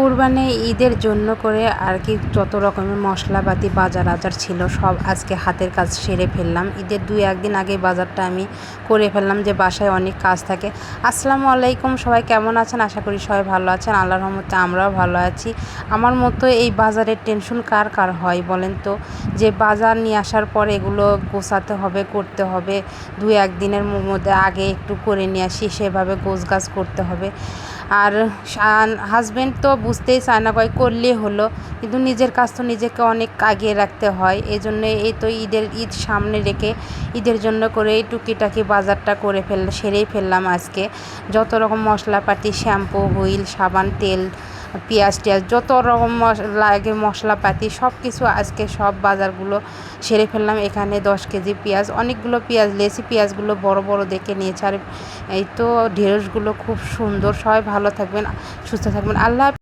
কুরবানি ঈদের জন্য করে আর কি যত রকমের মশলাপাতি, বাজার আজার ছিল, সব আজকে হাতের কাজ সেরে ফেললাম। ঈদের দুই, একদিন আগে বাজারটা আমি করে ফেললাম যে বাসায় অনেক কাজ থাকে। আসসালামু আলাইকুম, সবাই কেমন আছেন? আশা করি সবাই ভালো আছেন। আল্লাহর রহমতে আমরাও ভালো আছি। আমার মতো এই বাজারের টেনশন কার কার হয় বলেন তো? যে বাজার নিয়ে আসার পর এগুলো গোছাতে হবে, করতে হবে। দুই, একদিনের মধ্যে আগে একটু করে নিয়ে আসি, সেভাবে গোছ গাছ করতে হবে। আর হাজব্যান্ড তো বুঝতেই চায় না, কয় করলে হলো। কিন্তু নিজের কাজ তো নিজেকে অনেক আগিয়ে রাখতে হয়। এই জন্য এই তো ঈদের ঈদ সামনে রেখে ঈদের জন্য করে এই টুকিটাকি বাজারটা করে ফেল, সেরেই ফেললাম আজকে। যত রকম মশলাপাতি শ্যাম্পু হুইল সাবান, তেল পেঁয়াজ টেয়াজ যত রকম লাগে মশলাপাতি সব কিছু আজকে সব বাজারগুলো সেরে ফেললাম। এখানে দশ কেজি পেঁয়াজ, অনেকগুলো পেঁয়াজ লেসি পেঁয়াজগুলো বড় বড় দেখে নিয়েছে। আর এই তো ঢেঁড়সগুলো খুব সুন্দর। সবাই ভালো থাকবেন, সুস্থ থাকবেন। আল্লাহ